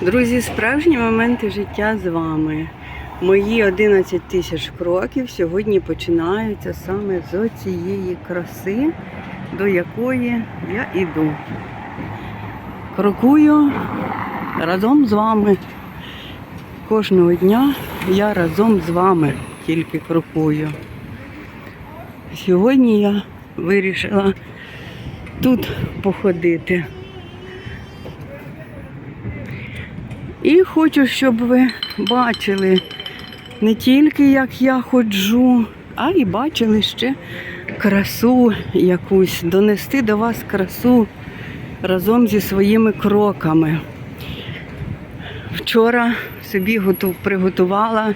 Друзі, справжні моменти життя з вами. Мої 11 тисяч кроків сьогодні починаються саме з цієї краси, до якої я іду. Крокую разом з вами. Кожного дня я разом з вами тільки крокую. Сьогодні я вирішила тут походити. І хочу, щоб ви бачили не тільки як я ходжу, а й бачили ще красу якусь, донести до вас красу разом зі своїми кроками. Вчора собі готу- приготувала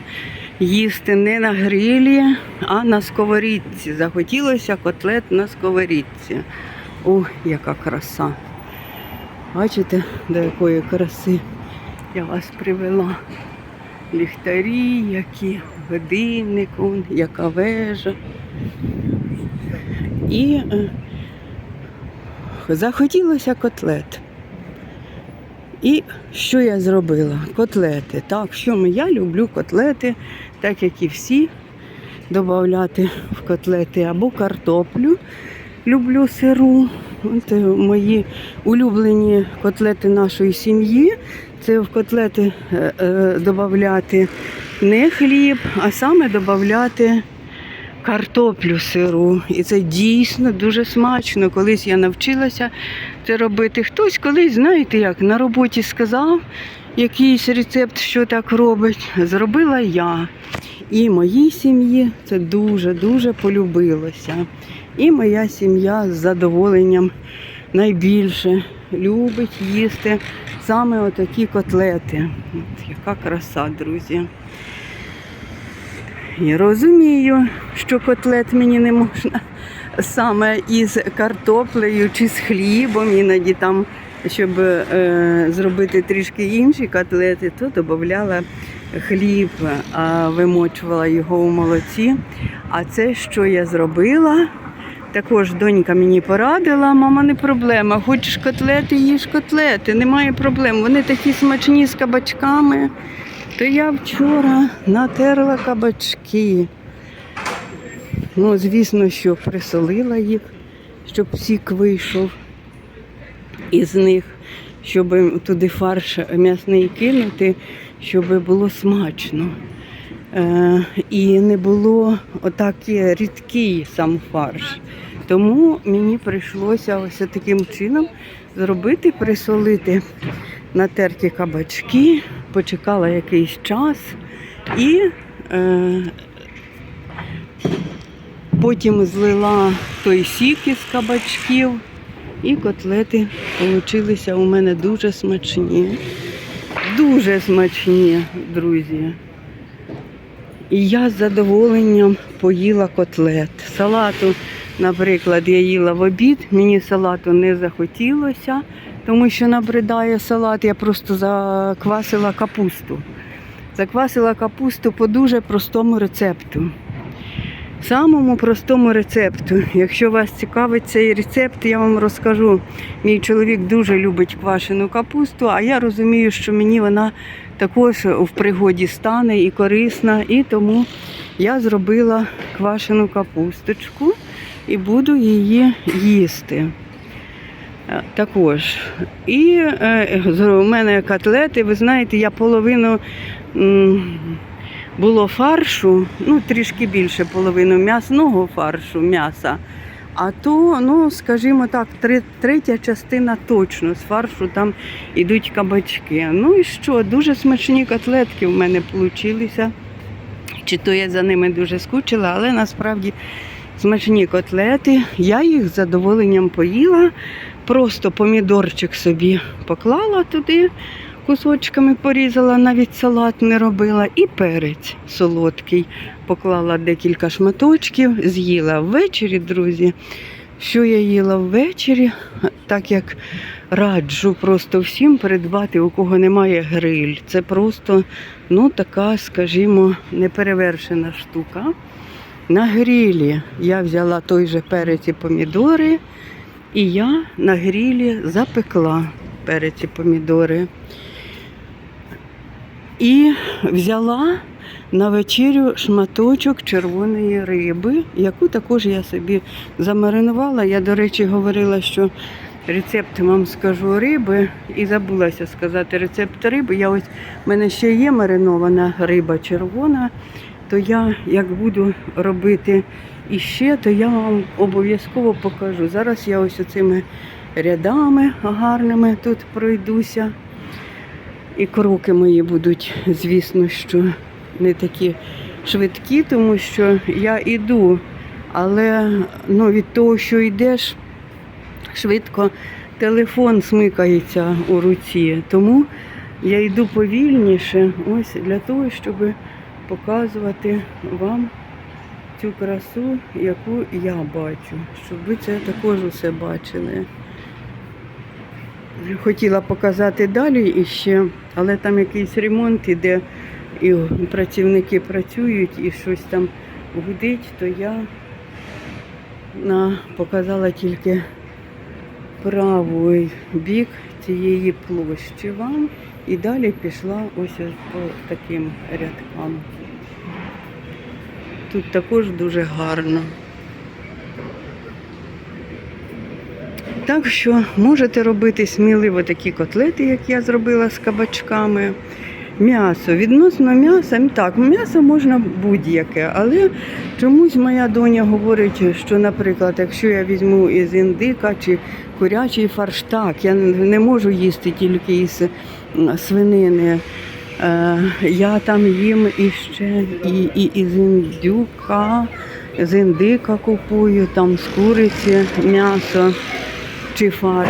їсти не на грилі, а на сковорідці. Захотілося котлет на сковорідці. О, яка краса! Бачите, до якої краси я вас привела. Ліхтарі, які годинник, яка вежа. І е, захотілося котлет. І що я зробила? Котлети. Так, що? Я люблю котлети, так як і всі, додати в котлети або картоплю. Люблю сиру. От мої улюблені котлети нашої сім'ї. Це в котлети е, е, додати не хліб, а саме додати картоплю сиру. І це дійсно дуже смачно. Колись я навчилася це робити. Хтось колись, знаєте як, на роботі сказав якийсь рецепт, що так робить. Зробила я. І моїй сім'ї це дуже-дуже полюбилося. І моя сім'я з задоволенням найбільше любить їсти саме отакі котлети. От яка краса, друзі. Я розумію, що котлет мені не можна саме із картоплею чи з хлібом, іноді там, щоб е, зробити трішки інші котлети, то додавала хліб, а вимочувала його у молоці. А це, що я зробила, також донька мені порадила, мама, не проблема. Хочеш котлети, їж котлети, немає проблем. Вони такі смачні з кабачками. То я вчора натерла кабачки. Ну, звісно, що присолила їх, щоб сік вийшов із них, щоб туди фарш м'ясний кинути, щоб було смачно. Е, і не було отакий рідкий сам фарш. Тому мені прийшлося ось таким чином зробити, присолити натерті кабачки, почекала якийсь час і е, потім злила той сік із кабачків, і котлети получилися у мене дуже смачні. Дуже смачні, друзі. І я з задоволенням поїла котлет. Салату, наприклад, я їла в обід, мені салату не захотілося, тому що набридає салат, я просто заквасила капусту. Заквасила капусту по дуже простому рецепту. Самому простому рецепту. Якщо вас цікавить цей рецепт, я вам розкажу. Мій чоловік дуже любить квашену капусту, а я розумію, що мені вона також в пригоді стане і корисна, і тому я зробила квашену капусточку і буду її їсти. Е, Також. І е, у мене котлети, ви знаєте, я половину м, було фаршу, ну трішки більше половину м'ясного фаршу, м'яса. А то, ну, скажімо так, третя частина точно з фаршу там ідуть кабачки. Ну і що, дуже смачні котлетки в мене получилися. Чи то я за ними дуже скучила, але насправді смачні котлети. Я їх з задоволенням поїла. Просто помідорчик собі поклала туди, кусочками порізала, навіть салат не робила, і перець солодкий. Поклала декілька шматочків, з'їла ввечері, друзі. Що я їла ввечері, так як раджу просто всім придбати, у кого немає гриль. Це просто ну, така, скажімо, неперевершена штука. На грилі я взяла той же перець і помідори, і я на грилі запекла перець і помідори. І взяла на вечерю шматочок червоної риби, яку також я собі замаринувала. Я, до речі, говорила, що рецепт вам скажу риби і забулася сказати рецепт риби. Я ось в мене ще є маринована риба червона, то я як буду робити іще, то я вам обов'язково покажу. Зараз я ось оцими рядами гарними тут пройдуся. І кроки мої будуть, звісно, що не такі швидкі, тому що я йду, але ну, від того, що йдеш, швидко телефон смикається у руці. Тому я йду повільніше, ось для того, щоб показувати вам цю красу, яку я бачу, щоб ви це також усе бачили. Хотіла показати далі іще, але там якийсь ремонт іде, і працівники працюють, і щось там гудить, то я на, показала тільки правий бік цієї площі вам. І далі пішла ось по таким рядкам. Тут також дуже гарно. Так що можете робити сміливо такі котлети, як я зробила з кабачками. М'ясо. Відносно м'яса, так, м'ясо можна будь-яке, але чомусь моя доня говорить, що, наприклад, якщо я візьму із індика чи курячий фарш, так, я не можу їсти тільки із свинини. Е, Я там їм іще і, і із індюка, з індика купую, там з куриці м'ясо чи фарш,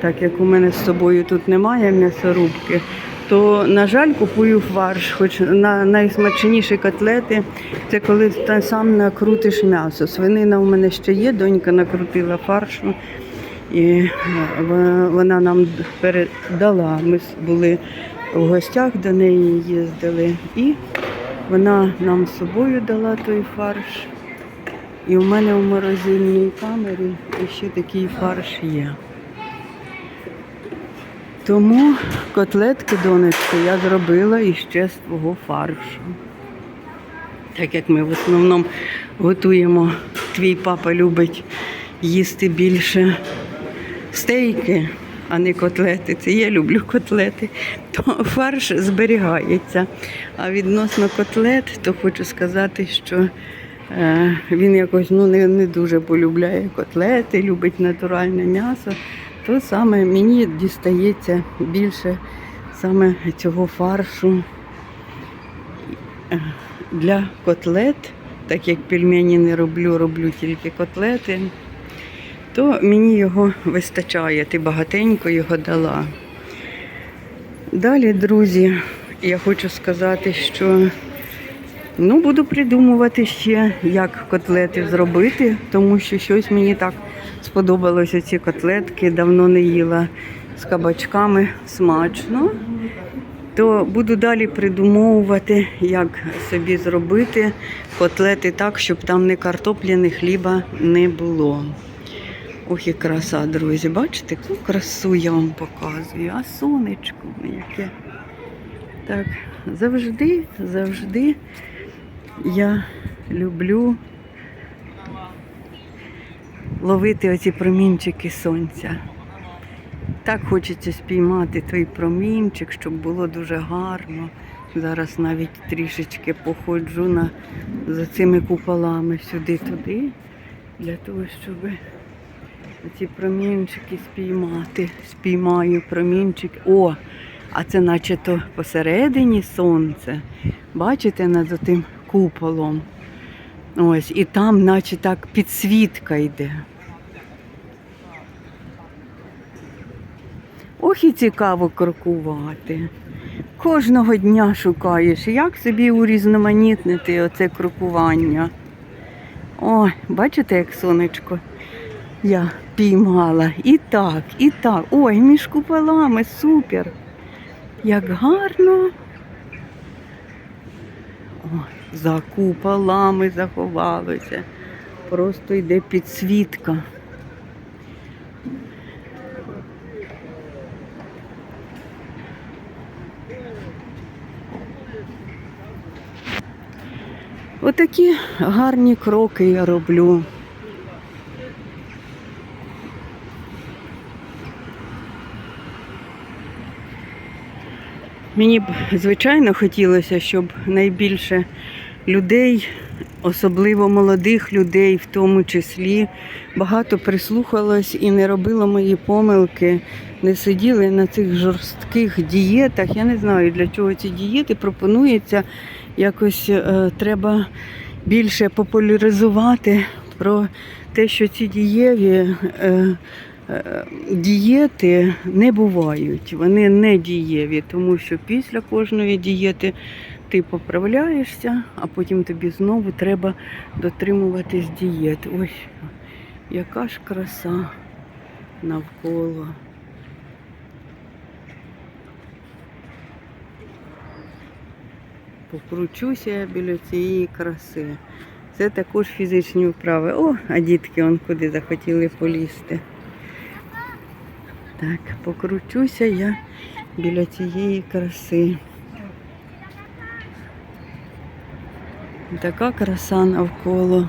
так як у мене з собою тут немає м'ясорубки, то, на жаль, купую фарш. Хоч на найсмачніші котлети це коли ти сам накрутиш м'ясо. Свинина у мене ще є, донька накрутила фаршу. І е, вона нам передала. Ми були в гостях до неї їздили, і вона нам з собою дала той фарш. І у мене в морозильній камері ще такий фарш є. Тому котлетки, донечко, я зробила іще з твого фаршу. Так як ми в основному готуємо, твій папа любить їсти більше стейки, а не котлети. Це я люблю котлети, то фарш зберігається. А відносно котлет, то хочу сказати, що він якось ну, не, не дуже полюбляє котлети, любить натуральне м'ясо. То саме мені дістається більше саме цього фаршу е, для котлет, так як пельмені не роблю, роблю тільки котлети то мені його вистачає, ти багатенько його дала. Далі, друзі, я хочу сказати, що ну, буду придумувати ще, як котлети зробити, тому що щось мені так сподобалося ці котлетки, давно не їла з кабачками смачно. То буду далі придумовувати, як собі зробити котлети так, щоб там ні картоплі, ні хліба не було. Ох і краса, друзі. Бачите, яку красу я вам показую. А сонечко яке. Так, завжди, завжди я люблю ловити оці промінчики сонця. Так хочеться спіймати той промінчик, щоб було дуже гарно. Зараз навіть трішечки походжу на, за цими куполами сюди-туди, для того, щоб ці промінчики спіймати. Спіймаю промінчик. О, а це наче то посередині сонце. Бачите, над тим куполом. Ось, і там, наче так, підсвітка йде. Ох і цікаво крокувати. Кожного дня шукаєш, як собі урізноманітнити оце крокування. Ой, бачите, як сонечко я піймала. І так, і так. Ой, між куполами, супер. Як гарно. О, за куполами заховалися. Просто йде підсвітка. Отакі гарні кроки я роблю. Мені б, звичайно, хотілося, щоб найбільше людей, особливо молодих людей, в тому числі, багато прислухалось і не робило мої помилки, не сиділи на цих жорстких дієтах. Я не знаю, для чого ці дієти пропонується. Якось е, треба більше популяризувати про те, що ці дієві. Е, Дієти не бувають, вони не дієві, тому що після кожної дієти ти поправляєшся, а потім тобі знову треба дотримуватись дієт. Ось яка ж краса навколо. Покручуся я біля цієї краси. Це також фізичні вправи. О, а дітки он куди захотіли полізти. Так, покручуся я біля цієї краси. Така краса навколо.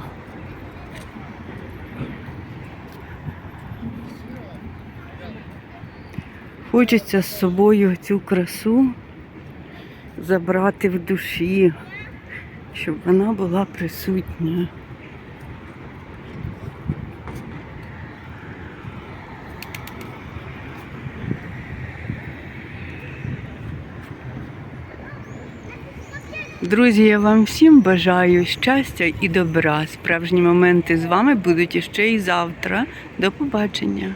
Хочеться з собою цю красу забрати в душі, щоб вона була присутня. Друзі, я вам всім бажаю щастя і добра. Справжні моменти з вами будуть іще і завтра. До побачення.